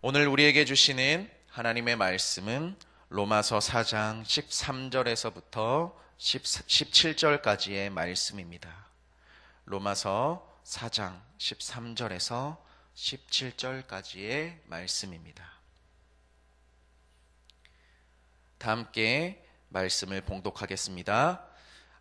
오늘 우리에게 주시는 하나님의 말씀은 로마서 4장 13절에서부터 17절까지의 말씀입니다. 로마서 4장 13절에서 17절까지의 말씀입니다. 다 함께 말씀을 봉독하겠습니다.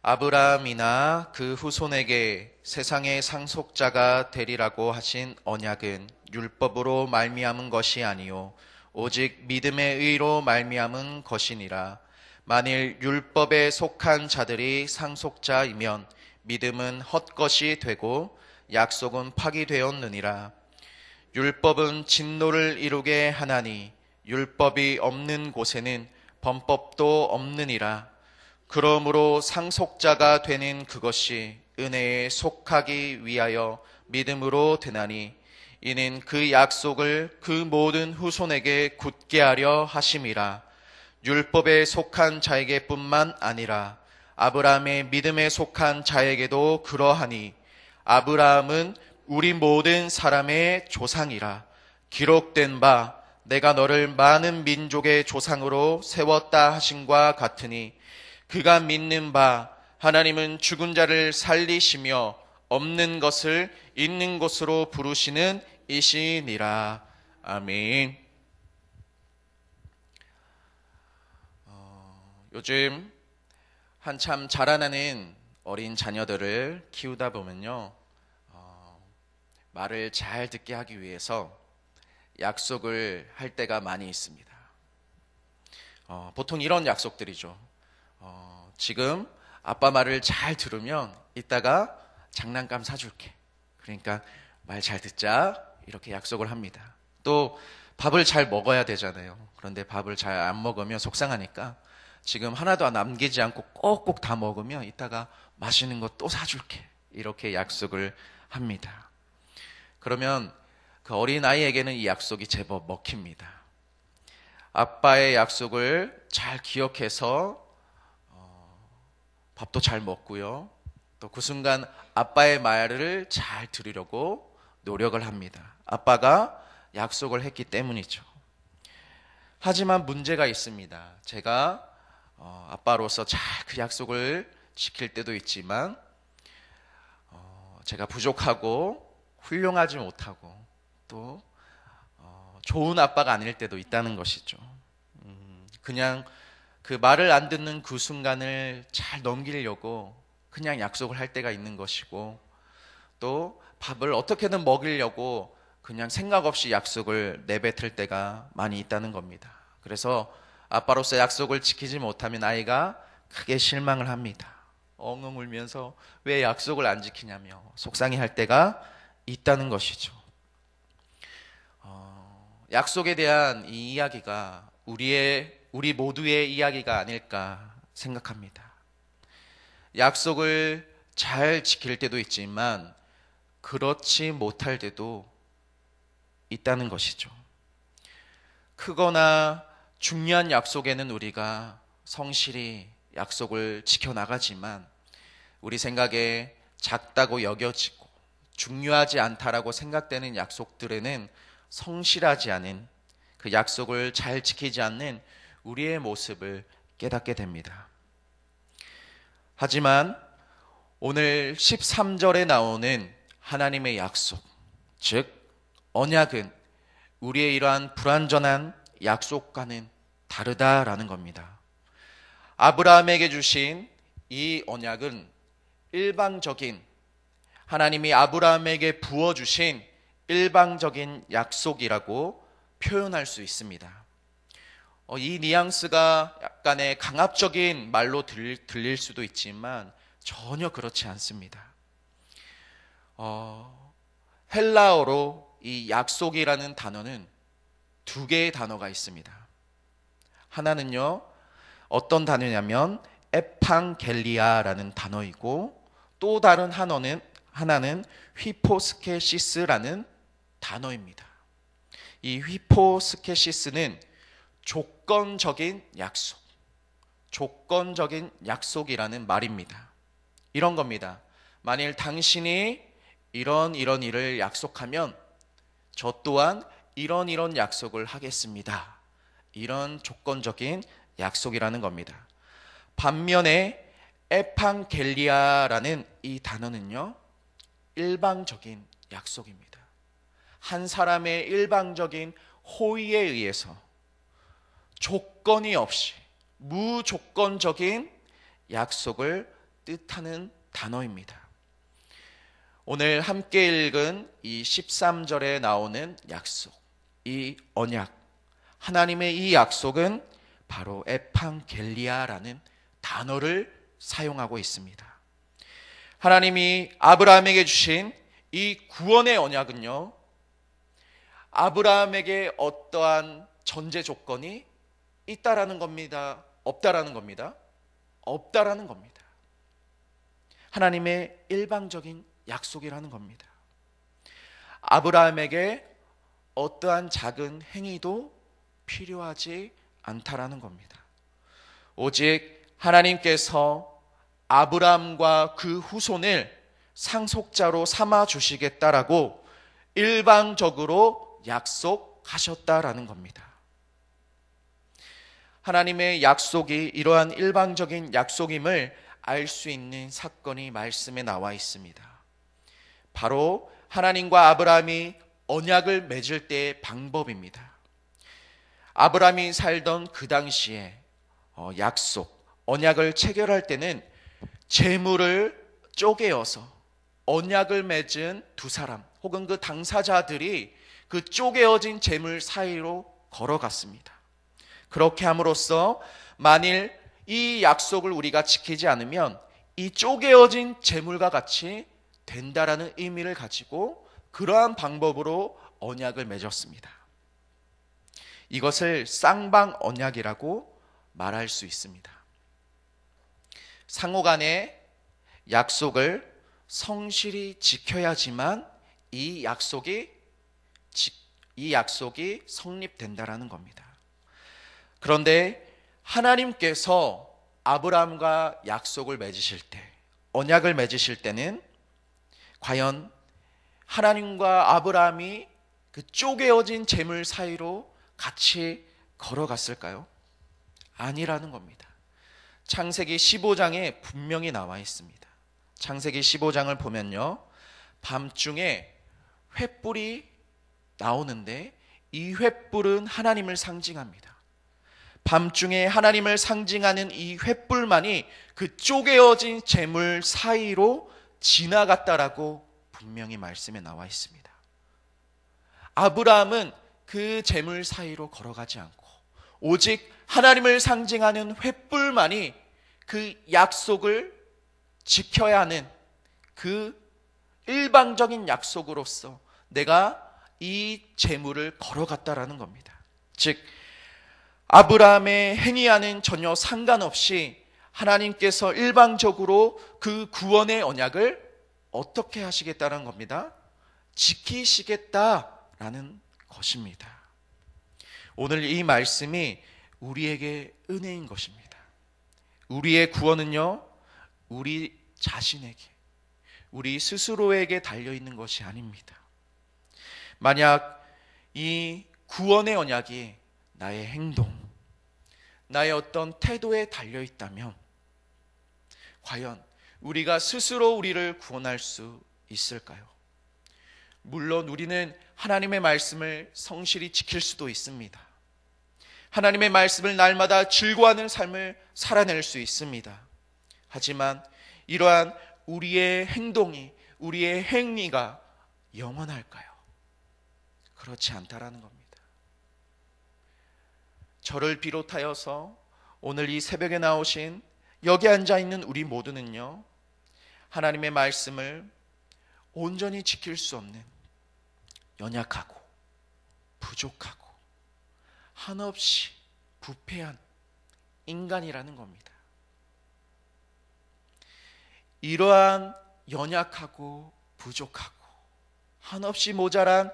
아브라함이나 그 후손에게 세상의 상속자가 되리라고 하신 언약은 율법으로 말미암은 것이 아니요 오직 믿음의 의로 말미암은 것이니라. 만일 율법에 속한 자들이 상속자이면 믿음은 헛것이 되고 약속은 파기되었느니라. 율법은 진노를 이루게 하나니 율법이 없는 곳에는 범법도 없느니라. 그러므로 상속자가 되는 그것이 은혜에 속하기 위하여 믿음으로 되나니 이는 그 약속을 그 모든 후손에게 굳게 하려 하심이라. 율법에 속한 자에게뿐만 아니라 아브라함의 믿음에 속한 자에게도 그러하니 아브라함은 우리 모든 사람의 조상이라. 기록된 바 내가 너를 많은 민족의 조상으로 세웠다 하신과 같으니 그가 믿는 바 하나님은 죽은 자를 살리시며 없는 것을 있는 것으로 부르시는 이시니라. 아멘. 어, 요즘 한참 자라나는 어린 자녀들을 키우다 보면요. 어, 말을 잘 듣게 하기 위해서 약속을 할 때가 많이 있습니다. 어, 보통 이런 약속들이죠. 어, 지금 아빠 말을 잘 들으면 이따가 장난감 사줄게. 그러니까 말 잘 듣자. 이렇게 약속을 합니다. 또 밥을 잘 먹어야 되잖아요. 그런데 밥을 잘 안 먹으면 속상하니까 지금 하나도 남기지 않고 꼭꼭 다 먹으면 이따가 맛있는 거 또 사줄게. 이렇게 약속을 합니다. 그러면 그 어린 아이에게는 이 약속이 제법 먹힙니다. 아빠의 약속을 잘 기억해서 어, 밥도 잘 먹고요. 또 그 순간 아빠의 말을 잘 들으려고 노력을 합니다. 아빠가 약속을 했기 때문이죠. 하지만 문제가 있습니다. 제가 어, 아빠로서 잘 그 약속을 지킬 때도 있지만 어, 제가 부족하고 훌륭하지 못하고 또 어, 좋은 아빠가 아닐 때도 있다는 것이죠. 음, 그냥 그 말을 안 듣는 그 순간을 잘 넘기려고 그냥 약속을 할 때가 있는 것이고 또 밥을 어떻게든 먹이려고 그냥 생각 없이 약속을 내뱉을 때가 많이 있다는 겁니다. 그래서 아빠로서 약속을 지키지 못하면 아이가 크게 실망을 합니다. 엉엉 울면서 왜 약속을 안 지키냐며 속상해 할 때가 있다는 것이죠. 어, 약속에 대한 이 이야기가 우리의, 우리 모두의 이야기가 아닐까 생각합니다. 약속을 잘 지킬 때도 있지만 그렇지 못할 때도 있다는 것이죠. 크거나 중요한 약속에는 우리가 성실히 약속을 지켜나가지만 우리 생각에 작다고 여겨지고 중요하지 않다라고 생각되는 약속들에는 성실하지 않은 그 약속을 잘 지키지 않는 우리의 모습을 깨닫게 됩니다. 하지만 오늘 13절에 나오는 하나님의 약속, 즉 언약은 우리의 이러한 불완전한 약속과는 다르다라는 겁니다. 아브라함에게 주신 이 언약은 일방적인 하나님이 아브라함에게 부어 주신 일방적인 약속이라고 표현할 수 있습니다. 어, 이 뉘앙스가 약간의 강압적인 말로 들릴 수도 있지만 전혀 그렇지 않습니다. 어, 헬라어로 이 약속이라는 단어는 두 개의 단어가 있습니다. 하나는요, 어떤 단어냐면 에팡겔리아라는 단어이고 또 다른 한어는 하나는 휘포스케시스라는 단어입니다. 이 휘포스케시스는 조건적인 약속, 조건적인 약속이라는 말입니다. 이런 겁니다. 만일 당신이 이런 이런 일을 약속하면 저 또한 이런 이런 약속을 하겠습니다. 이런 조건적인 약속이라는 겁니다. 반면에 에판겔리아라는 이 단어는요. 일방적인 약속입니다. 한 사람의 일방적인 호의에 의해서 조건이 없이 무조건적인 약속을 뜻하는 단어입니다. 오늘 함께 읽은 이 13절에 나오는 약속, 이 언약, 하나님의 이 약속은 바로 에판겔리아라는 단어를 사용하고 있습니다. 하나님이 아브라함에게 주신 이 구원의 언약은요, 아브라함에게 어떠한 전제 조건이 있다라는 겁니다. 없다라는 겁니다. 없다라는 겁니다. 하나님의 일방적인 약속이라는 겁니다. 아브라함에게 어떠한 작은 행위도 필요하지 않다라는 겁니다. 오직 하나님께서 아브라함과 그 후손을 상속자로 삼아 주시겠다라고 일방적으로 약속하셨다라는 겁니다. 하나님의 약속이 이러한 일방적인 약속임을 알 수 있는 사건이 말씀에 나와 있습니다. 바로 하나님과 아브라함이 언약을 맺을 때의 방법입니다. 아브라함이 살던 그 당시에 어, 약속, 언약을 체결할 때는 재물을 쪼개어서 언약을 맺은 두 사람 혹은 그 당사자들이 그 쪼개어진 재물 사이로 걸어갔습니다. 그렇게 함으로써 만일 이 약속을 우리가 지키지 않으면 이 쪼개어진 재물과 같이 된다라는 의미를 가지고 그러한 방법으로 언약을 맺었습니다. 이것을 쌍방 언약이라고 말할 수 있습니다. 상호 간의 약속을 성실히 지켜야지만 이 약속이 이 약속이 성립된다라는 겁니다. 그런데 하나님께서 아브라함과 약속을 맺으실 때, 언약을 맺으실 때는 과연 하나님과 아브라함이 그 쪼개어진 재물 사이로 같이 걸어갔을까요? 아니라는 겁니다. 창세기 15장에 분명히 나와 있습니다. 창세기 15장을 보면요. 밤중에 횃불이 나오는데 이 횃불은 하나님을 상징합니다. 밤중에 하나님을 상징하는 이 횃불만이 그 쪼개어진 재물 사이로 지나갔다라고 분명히 말씀에 나와 있습니다. 아브라함은 그 재물 사이로 걸어가지 않고 오직 하나님을 상징하는 횃불만이 그 약속을 지켜야 하는 그 일방적인 약속으로서 내가 이 재물을 걸어갔다라는 겁니다. 즉 아브라함의 행위와는 전혀 상관없이 하나님께서 일방적으로 그 구원의 언약을 어떻게 하시겠다는 겁니다. 지키시겠다라는 것입니다. 오늘 이 말씀이 우리에게 은혜인 것입니다. 우리의 구원은요, 우리 자신에게, 우리 스스로에게 달려있는 것이 아닙니다. 만약 이 구원의 언약이 나의 행동, 나의 어떤 태도에 달려 있다면, 과연 우리가 스스로 우리를 구원할 수 있을까요? 물론 우리는 하나님의 말씀을 성실히 지킬 수도 있습니다. 하나님의 말씀을 날마다 즐거워하는 삶을 살아낼 수 있습니다. 하지만 이러한 우리의 행동이, 우리의 행위가 영원할까요? 그렇지 않다라는 겁니다. 저를 비롯하여서 오늘 이 새벽에 나오신 여기 앉아 있는 우리 모두는요, 하나님의 말씀을 온전히 지킬 수 없는 연약하고 부족하고 한없이 부패한 인간이라는 겁니다. 이러한 연약하고 부족하고 한없이 모자란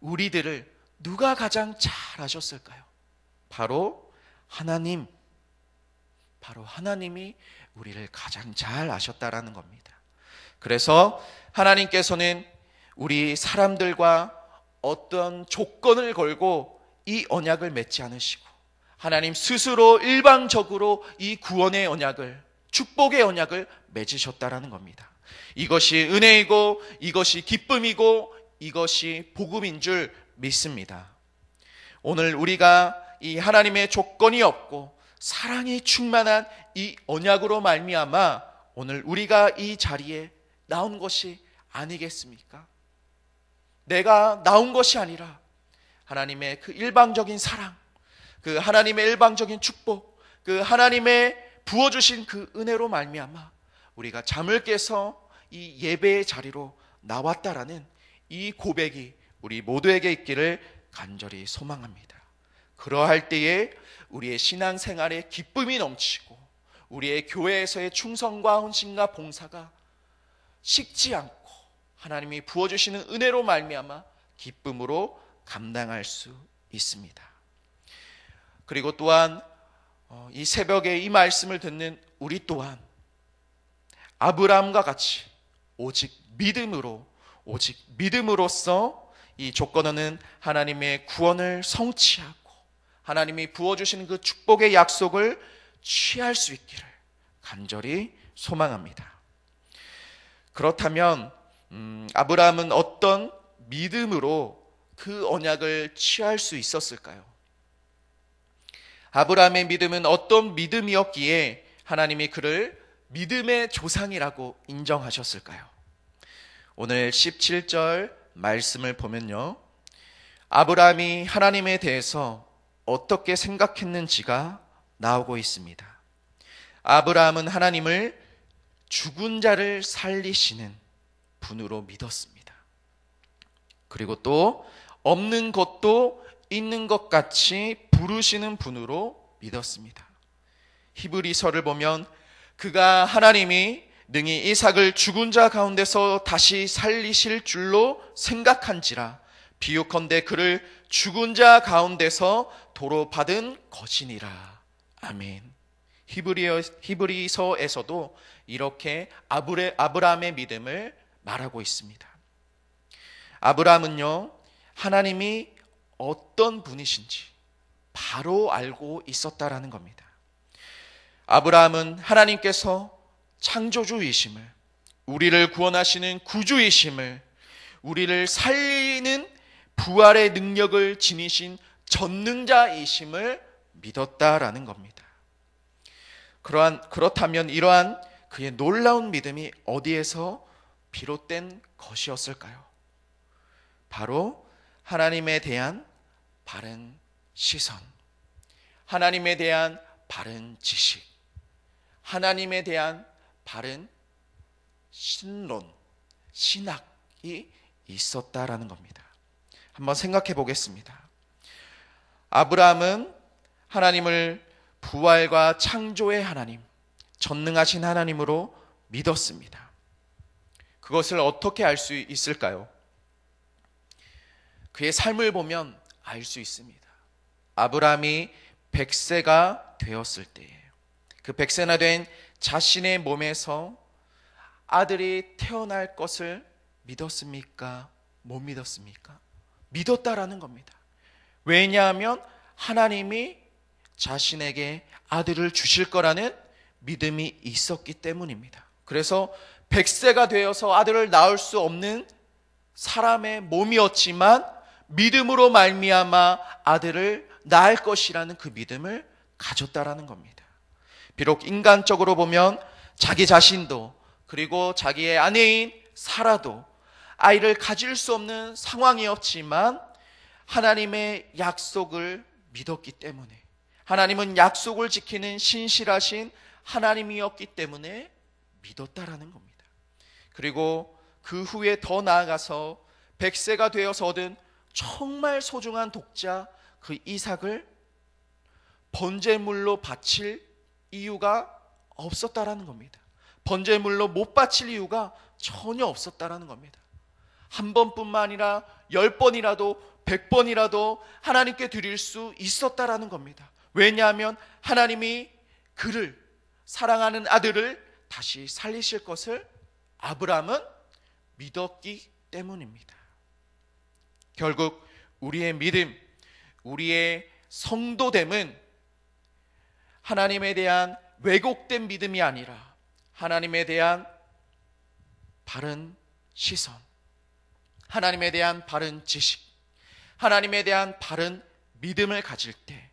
우리들을 누가 가장 잘 아셨을까요? 바로 하나님. 바로 하나님이 우리를 가장 잘 아셨다라는 겁니다. 그래서 하나님께서는 우리 사람들과 어떤 조건을 걸고 이 언약을 맺지 않으시고 하나님 스스로 일방적으로 이 구원의 언약을 축복의 언약을 맺으셨다라는 겁니다. 이것이 은혜이고 이것이 기쁨이고 이것이 복음인 줄 믿습니다. 오늘 우리가 이 하나님의 조건이 없고 사랑이 충만한 이 언약으로 말미암아 오늘 우리가 이 자리에 나온 것이 아니겠습니까? 내가 나온 것이 아니라 하나님의 그 일방적인 사랑, 그 하나님의 일방적인 축복, 그 하나님의 부어주신 그 은혜로 말미암아 우리가 잠을 깨서 이 예배의 자리로 나왔다라는 이 고백이 우리 모두에게 있기를 간절히 소망합니다. 그러할 때에 우리의 신앙 생활에 기쁨이 넘치고 우리의 교회에서의 충성과 헌신과 봉사가 식지 않고 하나님이 부어주시는 은혜로 말미암아 기쁨으로 감당할 수 있습니다. 그리고 또한 어, 이 새벽에 이 말씀을 듣는 우리 또한 아브라함과 같이 오직 믿음으로 오직 믿음으로써 이 조건어는 하나님의 구원을 성취하고 하나님이 부어주시는 그 축복의 약속을 취할 수 있기를 간절히 소망합니다. 그렇다면 음, 아브라함은 어떤 믿음으로 그 언약을 취할 수 있었을까요? 아브라함의 믿음은 어떤 믿음이었기에 하나님이 그를 믿음의 조상이라고 인정하셨을까요? 오늘 17절 말씀을 보면요. 아브라함이 하나님에 대해서 어떻게 생각했는지가 나오고 있습니다. 아브라함은 하나님을 죽은 자를 살리시는 분으로 믿었습니다. 그리고 또 없는 것도 있는 것 같이 부르시는 분으로 믿었습니다. 히브리서를 보면 그가 하나님이 능히 이삭을 죽은 자 가운데서 다시 살리실 줄로 생각한지라 비유컨대 그를 죽은 자 가운데서 도로 받은 것이니라. 아멘. 히브리어, 히브리서에서도 이렇게 아브레, 아브라함의 믿음을 말하고 있습니다. 아브라함은요, 하나님이 어떤 분이신지 바로 알고 있었다라는 겁니다. 아브라함은 하나님께서 창조주이심을, 우리를 구원하시는 구주이심을, 우리를 살리는 부활의 능력을 지니신 전능자이심을 믿었다라는 겁니다. 그러한, 그렇다면 이러한 그의 놀라운 믿음이 어디에서 비롯된 것이었을까요? 바로 하나님에 대한 바른 시선, 하나님에 대한 바른 지식, 하나님에 대한 바른 신론, 신학이 있었다라는 겁니다. 한번 생각해 보겠습니다. 아브라함은 하나님을 부활과 창조의 하나님, 전능하신 하나님으로 믿었습니다. 그것을 어떻게 알 수 있을까요? 그의 삶을 보면 알 수 있습니다. 아브라함이 100세가 되었을 때예요. 그 100세나 된 자신의 몸에서 아들이 태어날 것을 믿었습니까? 못 믿었습니까? 믿었다라는 겁니다. 왜냐하면 하나님이 자신에게 아들을 주실 거라는 믿음이 있었기 때문입니다. 그래서 100세가 되어서 아들을 낳을 수 없는 사람의 몸이었지만 믿음으로 말미암아 아들을 낳을 것이라는 그 믿음을 가졌다라는 겁니다. 비록 인간적으로 보면 자기 자신도 그리고 자기의 아내인 사라도 아이를 가질 수 없는 상황이었지만 하나님의 약속을 믿었기 때문에 하나님은 약속을 지키는 신실하신 하나님이었기 때문에 믿었다라는 겁니다. 그리고 그 후에 더 나아가서 100세가 되어서 얻은 정말 소중한 독자 그 이삭을 번제물로 바칠 이유가 없었다라는 겁니다. 번제물로 못 바칠 이유가 전혀 없었다라는 겁니다. 한 번뿐만 아니라 열 번이라도 백 번이라도 하나님께 드릴 수 있었다라는 겁니다. 왜냐하면 하나님이 그를 사랑하는 아들을 다시 살리실 것을 아브라함은 믿었기 때문입니다. 결국 우리의 믿음, 우리의 성도됨은 하나님에 대한 왜곡된 믿음이 아니라 하나님에 대한 바른 시선, 하나님에 대한 바른 지식, 하나님에 대한 바른 믿음을 가질 때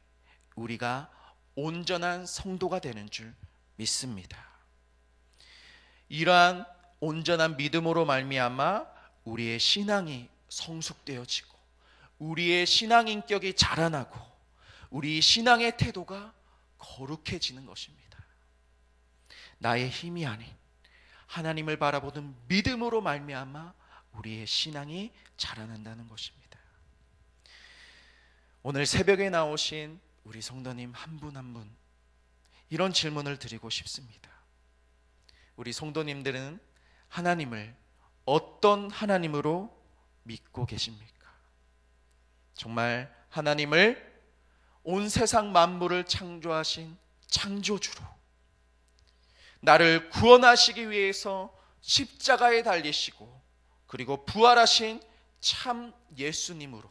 우리가 온전한 성도가 되는 줄 믿습니다. 이러한 온전한 믿음으로 말미암아 우리의 신앙이 성숙되어지고 우리의 신앙 인격이 자라나고 우리 신앙의 태도가 거룩해지는 것입니다. 나의 힘이 아닌 하나님을 바라보는 믿음으로 말미암아 우리의 신앙이 자라난다는 것입니다. 오늘 새벽에 나오신 우리 성도님 한 분 한 분 이런 질문을 드리고 싶습니다. 우리 성도님들은 하나님을 어떤 하나님으로 믿고 계십니까? 정말 하나님을 온 세상 만물을 창조하신 창조주로 나를 구원하시기 위해서 십자가에 달리시고 그리고 부활하신 참 예수님으로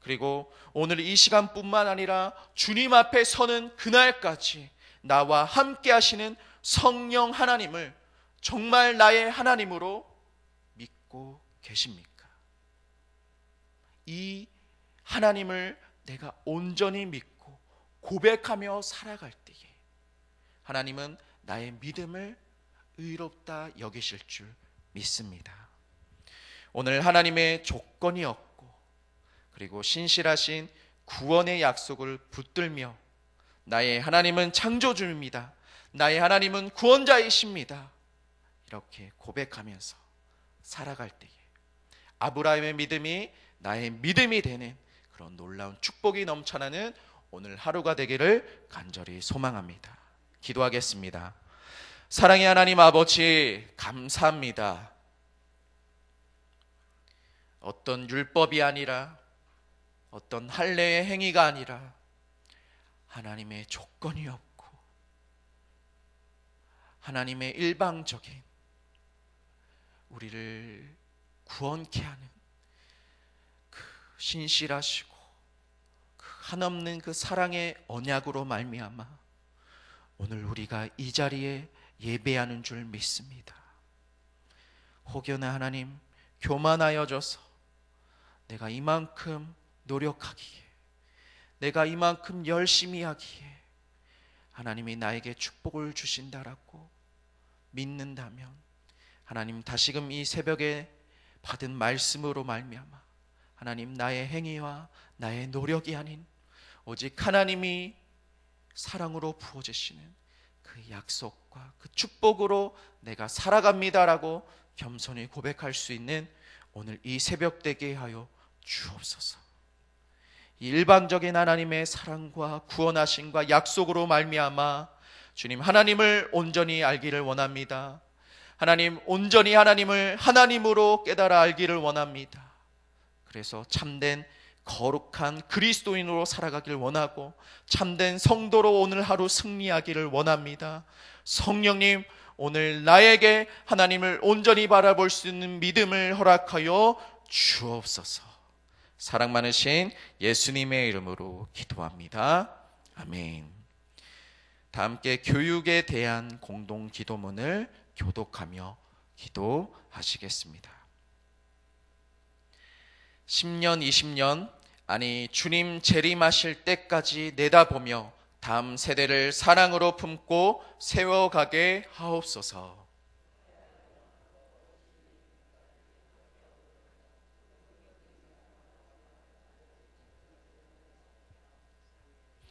그리고 오늘 이 시간뿐만 아니라 주님 앞에 서는 그날까지 나와 함께 하시는 성령 하나님을 정말 나의 하나님으로 믿고 계십니까? 이 하나님을 내가 온전히 믿고 고백하며 살아갈 때에 하나님은 나의 믿음을 의롭다 여기실 줄 믿습니다. 오늘 하나님의 조건이 없고 그리고 신실하신 구원의 약속을 붙들며 나의 하나님은 창조주입니다. 나의 하나님은 구원자이십니다. 이렇게 고백하면서 살아갈 때에 아브라함의 믿음이 나의 믿음이 되는 그런 놀라운 축복이 넘쳐나는 오늘 하루가 되기를 간절히 소망합니다. 기도하겠습니다. 사랑의 하나님 아버지, 감사합니다. 어떤 율법이 아니라 어떤 할례의 행위가 아니라 하나님의 조건이 없고 하나님의 일방적인 우리를 구원케 하는 그 신실하시고 그 한없는 그 사랑의 언약으로 말미암아 오늘 우리가 이 자리에 예배하는 줄 믿습니다. 혹여나 하나님 교만하여져서 내가 이만큼 노력하기에, 내가 이만큼 열심히 하기에 하나님이 나에게 축복을 주신다라고 믿는다면 하나님 다시금 이 새벽에 받은 말씀으로 말미암아 하나님 나의 행위와 나의 노력이 아닌 오직 하나님이 사랑으로 부어주시는 그 약속과 그 축복으로 내가 살아갑니다라고 겸손히 고백할 수 있는 오늘 이 새벽 되게 하여 주옵소서. 일방적인 하나님의 사랑과 구원하심과 약속으로 말미암아 주님 하나님을 온전히 알기를 원합니다. 하나님 온전히 하나님을 하나님으로 깨달아 알기를 원합니다. 그래서 참된 거룩한 그리스도인으로 살아가길 원하고 참된 성도로 오늘 하루 승리하기를 원합니다. 성령님 오늘 나에게 하나님을 온전히 바라볼 수 있는 믿음을 허락하여 주옵소서. 사랑 많으신 예수님의 이름으로 기도합니다. 아멘. 다 함께 교육에 대한 공동 기도문을 교독하며 기도하시겠습니다. 10년, 20년, 아니, 주님 재림하실 때까지 내다보며 다음 세대를 사랑으로 품고 세워가게 하옵소서.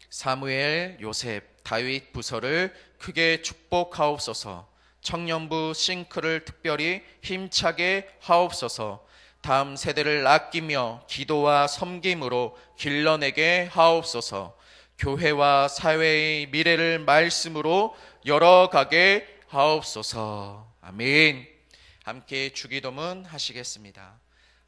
사무엘, 요셉, 다윗 부서를 크게 축복하옵소서. 청년부 싱크를 특별히 힘차게 하옵소서. 다음 세대를 아끼며 기도와 섬김으로 길러내게 하옵소서. 교회와 사회의 미래를 말씀으로 열어가게 하옵소서. 아멘. 함께 주기도문 하시겠습니다.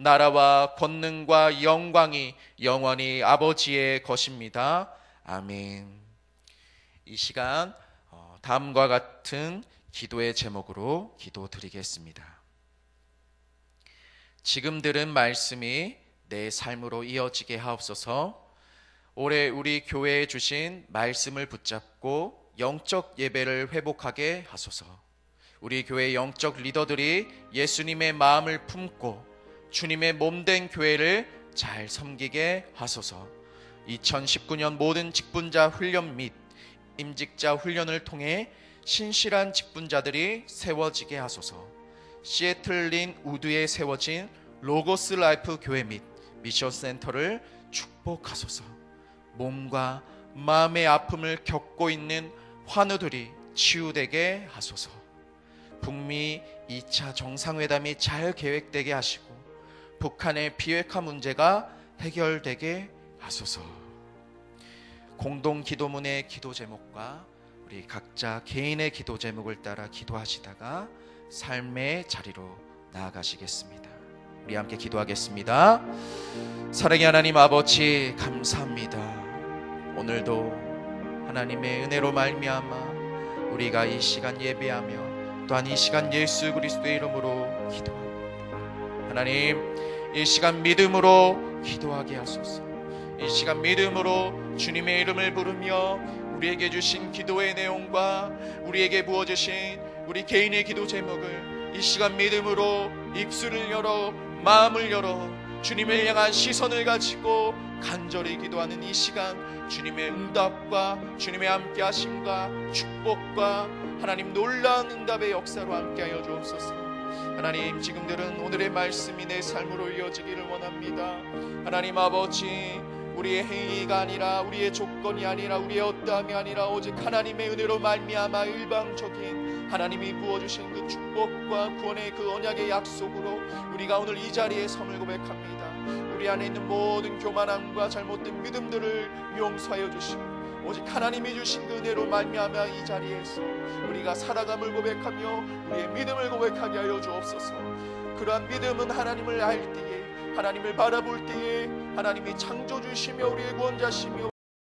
나라와 권능과 영광이 영원히 아버지의 것입니다. 아멘. 이 시간 어, 다음과 같은 기도의 제목으로 기도 드리겠습니다. 지금 들은 말씀이 내 삶으로 이어지게 하옵소서. 올해 우리 교회에 주신 말씀을 붙잡고 영적 예배를 회복하게 하소서. 우리 교회 영적 리더들이 예수님의 마음을 품고 주님의 몸된 교회를 잘 섬기게 하소서. 2019년 모든 직분자 훈련 및 임직자 훈련을 통해 신실한 직분자들이 세워지게 하소서. 시애틀린 우드에 세워진 로고스 라이프 교회 및 미션 센터를 축복하소서. 몸과 마음의 아픔을 겪고 있는 환우들이 치유되게 하소서. 북미 2차 정상회담이 잘 계획되게 하시고 북한의 비핵화 문제가 해결되게 하소서. 공동 기도문의 기도 제목과 우리 각자 개인의 기도 제목을 따라 기도하시다가 삶의 자리로 나아가시겠습니다. 우리 함께 기도하겠습니다. 사랑의 하나님 아버지 감사합니다. 오늘도 하나님의 은혜로 말미암아 우리가 이 시간 예배하며 또한 이 시간 예수 그리스도의 이름으로 기도합니다. 하나님 이 시간 믿음으로 기도하게 하소서. 이 시간 믿음으로 주님의 이름을 부르며 우리에게 주신 기도의 내용과 우리에게 부어주신 우리 개인의 기도 제목을 이 시간 믿음으로 입술을 열어 마음을 열어 주님을 향한 시선을 가지고 간절히 기도하는 이 시간 주님의 응답과 주님의 함께 하심과 축복과 하나님 놀라운 응답의 역사로 함께하여 주옵소서. 하나님 지금들은 오늘의 말씀이 내 삶으로 이어지기를 원합니다. 하나님 아버지 우리의 행위가 아니라 우리의 조건이 아니라 우리의 어떠함이 아니라 오직 하나님의 은혜로 말미암아 일방적인 하나님이 부어주신 그 축복과 구원의 그 언약의 약속으로 우리가 오늘 이 자리에 섬을 고백합니다. 우리 안에 있는 모든 교만함과 잘못된 믿음들을 용서하여 주시고 오직 하나님이 주신 그 은혜로 말미암아 이 자리에서 우리가 살아감을 고백하며 우리의 믿음을 고백하게 하여 주옵소서. 그러한 믿음은 하나님을 알 때에 하나님을 바라볼 때에 하나님이 창조주시며 우리의 구원자시며